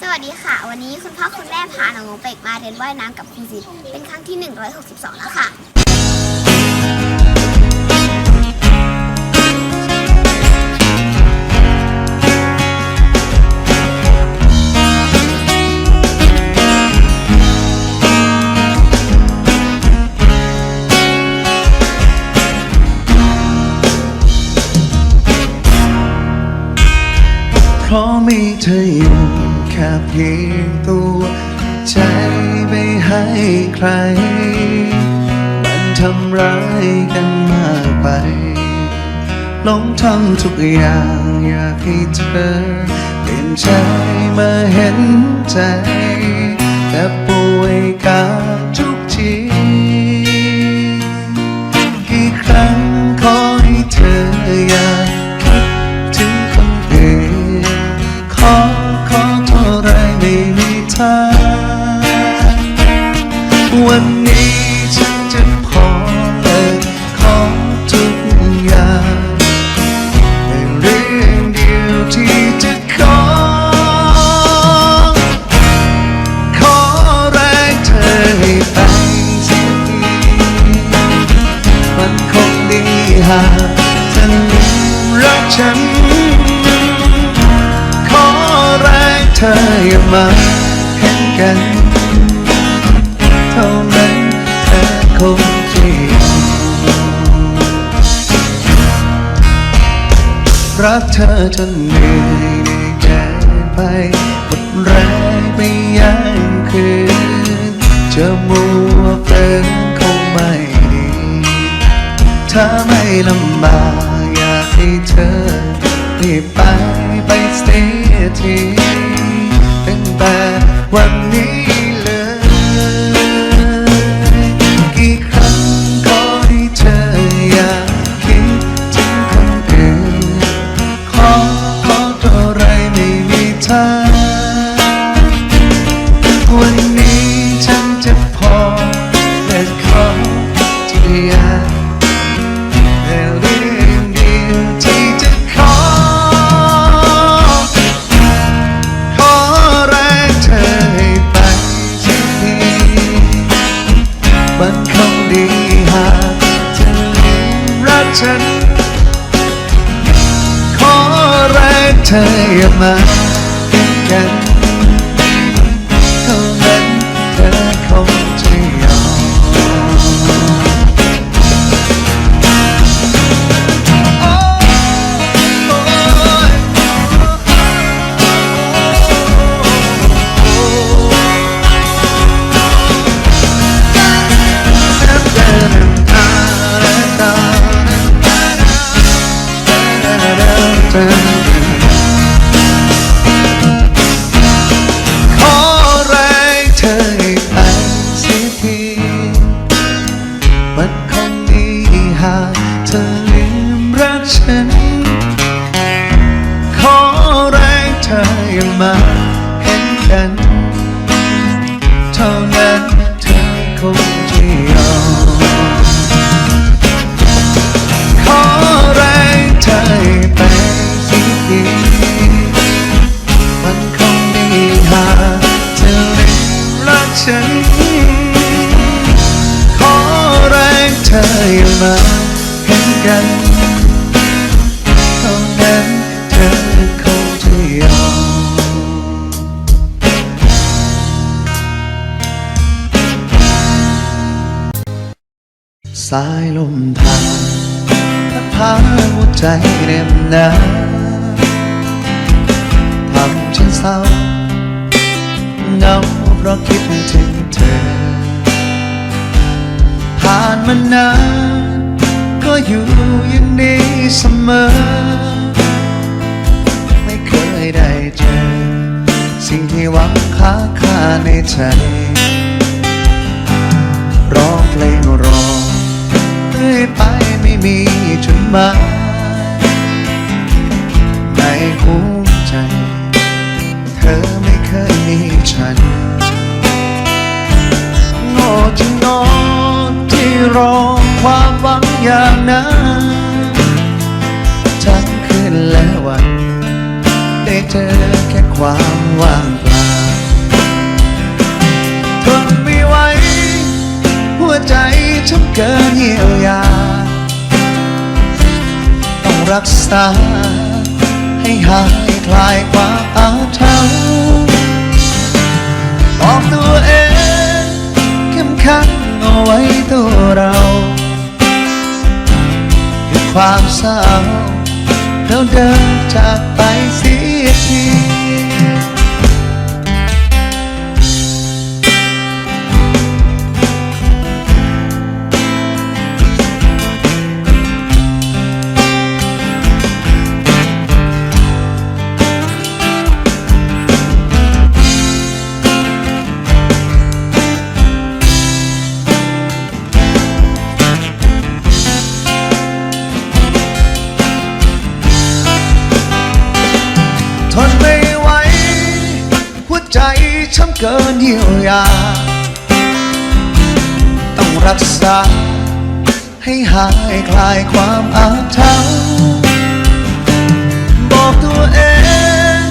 สวัสดีค่ะ วันนี้คุณพ่อคุณแม่พาน้องเป็กมาเรียนว่ายน้ำกับคุณซิดเป็นครั้งที่ 162 แล้วค่ะ เพราะมีเธออยู่ ค่เพียงตัว ใจไม่ให้ใคร มันทำร้ายกันมากไปลงทำทุกอย่างอยากให้เธอเปลี่ยนใจมาเห็นใจแต่ป่ วันนี้ฉันจะพอเลิกของทุกอย่างแต่เรื่องเดียวที่จะขอ ขอแรงเธอให้ไปสักทีมันคงดีหากเธอรักฉัน ขอแรงเธออย่ามาเห็นกัน คงจะยอมรักเธอจนเหนื่อยได้แก่ไปหมดแรงไปยังคืนจะมัวเฟินคงไม่ดีถ้าไม่ลำบากอยากให้เธอรีบไปไปสเตย์ทีตั้งแต่วันนี้ ฉัน ขอแรงเธออย่ามาเป็นกัน สิทีมันคงดีหากเธอลืมรักฉัน ขอแรงเธออย่ามาเห็นกันเท่านั้นเธอคงจะยอมสายลมผ่านพัดพาหัวใจเร็มหนาว เศร้าเหงาเพราะคิดถึงเธอ ผ่านมานานก็อยู่อย่างนี้เสมอ ไม่เคยได้เจอ สิ่งที่หวังค้างคาในใจ ร้องเพลงรอเรื่อยไปไม่มีจุดหมายในหัว ธอไม่เคยมีฉันโง่จริงนอนที่รอความหวังอย่างนั้นทั้งคืนและวัน ได้เจอแค่ความว่างเปล่าทนไม่ไหวหัวใจฉันเกินเยียวยาต้องรักษา ให้หายคลายความอาถรรพ์บอกตัวเองเข้มขังเอาไว้ตัวเราคือความเศร้าแล้วเดินจากไปเสียที ช้ำเกินเยียวยา ต้องรักษา ให้หายคลายความอาถรรพ์บอกตัวเอง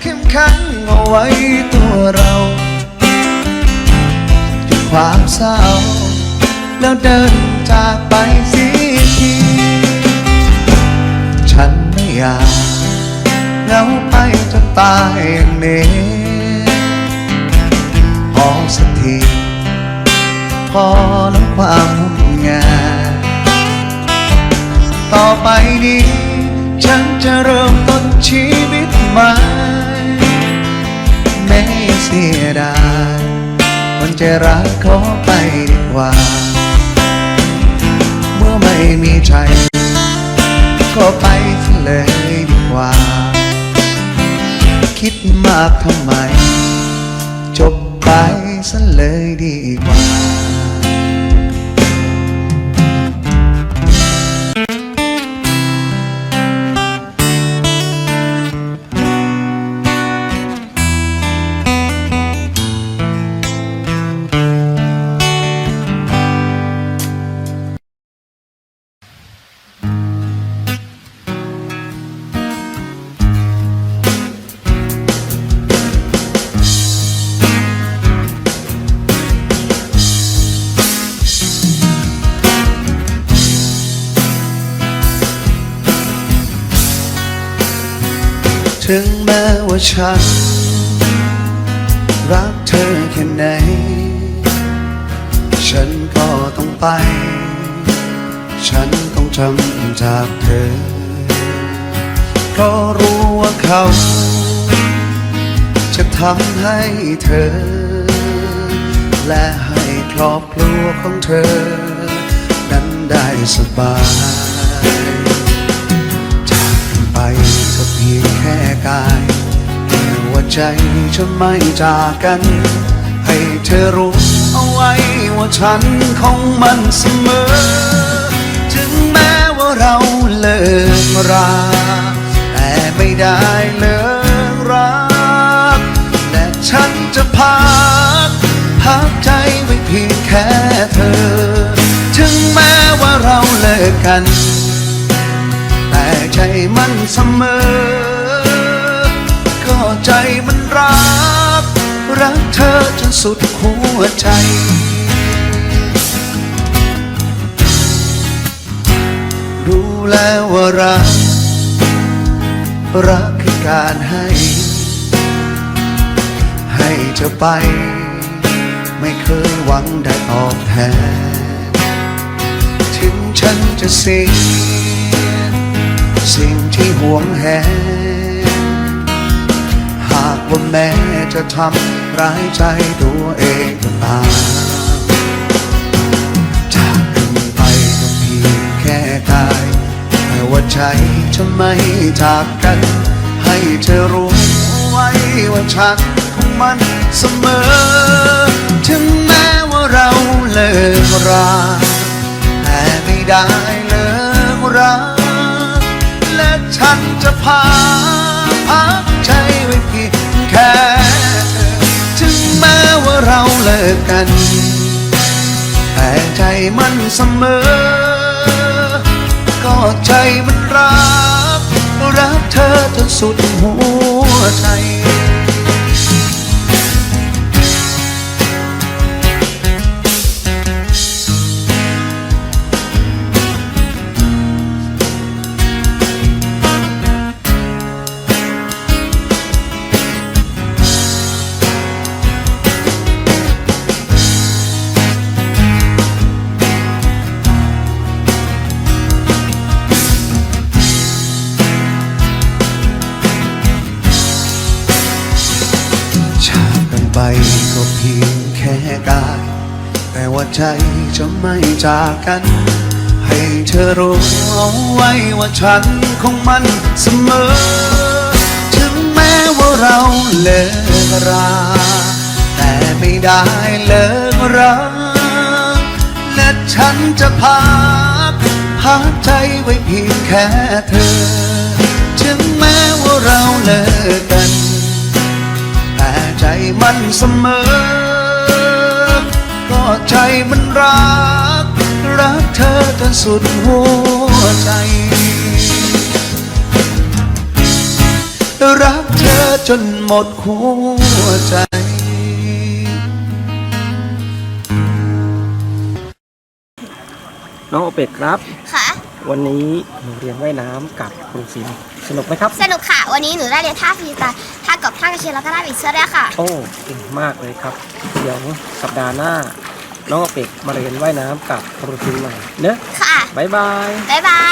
เข้มแข็งเอาไว้ตัวเราหยุดความเศร้า แล้วเดินจากไปเสียทีฉันไม่อยากเหงาไปจนตายอย่างนี้ ทีพอแล้วความงมงายต่อไปนี้ ฉันจะเริ่มต้นชีวิตใหม่ไม่เสียดายคนใจรักเขอไปดีกว่า เมื่อไม่มีใจก็ไปซะเลยดีกว่า คิดมากทำไม จบ ไปซะเลยดีกว่า ถึงแม้ว่าฉัน รักเธอแค่ไหน ฉันก็ต้องไป ฉันต้องจำจากเธอ เพราะรู้ว่าเขา จะทำให้เธอ และให้ครอบครัวของเธอ นั้นได้สบาย พียงแค่กายแต่หัวใจฉันไม่จากกัน ให้เธอรู้เอาไว้ว่าฉันคงมันเสมอ ถึงแม้ว่าเราเลิกราแต่ไม่ได้เลิกรักและฉันจะพักพักใจไว้เพียงแค่เธอ ถึงแม้ว่าเราเลิกกัน ใจมันเสมอ ก็ใจมันรัก รักเธอจนสุดหัวใจรู้แล้วว่ารัก รักคือการให้ ให้เธอไป ไม่เคยหวังได้ตอบแทน ถึงฉันจะเสีย วงแหนหากว่าแม้จะทำร้ายใจตัวเองก็ตามจากกันไปก็เพียงแค่กายแต่ว่าใจจะไม่จากกัน ให้เธอรู้ไว้ว่าฉันของมันเสมอ กกัน แต่ใจมันเสมอ ก็ใจมันรัก รักเธอจนสุดหัวใจ ใจจะไม่จากกัน ให้เธอรู้เอาไว้ว่าฉันคงมันเสมอ ถึงแม้ว่าเราเลิกรา แต่ไม่ได้เลิกรักและฉันจะพักพักใจไว้เพียงแค่เธอ ถึงแม้ว่าเราเลิกกัน แต่ใจมันเสมอ มันรัก รักเธอจนสุดหัวใจ รักเธอจนหมดหัวใจน้องโอเป็ดครับ ค่ะ วันนี้หนูเรียนว่ายน้ำกับครูซิมสนุกไหมครับ สนุกค่ะ วันนี้หนูได้เรียนท่าฟรีสไตล์ท่ากบท่ากระเชียงแล้วก็ท่าผีเสื้อด้วยค่ะ โอ้เก่งมากเลยครับ เดี๋ยวสัปดาห์หน้า น้องโอเป็ดมาเรียนว่ายน้ำกับครูซิมใหม่เนอะค่ะบายบาย บ๊ายบาย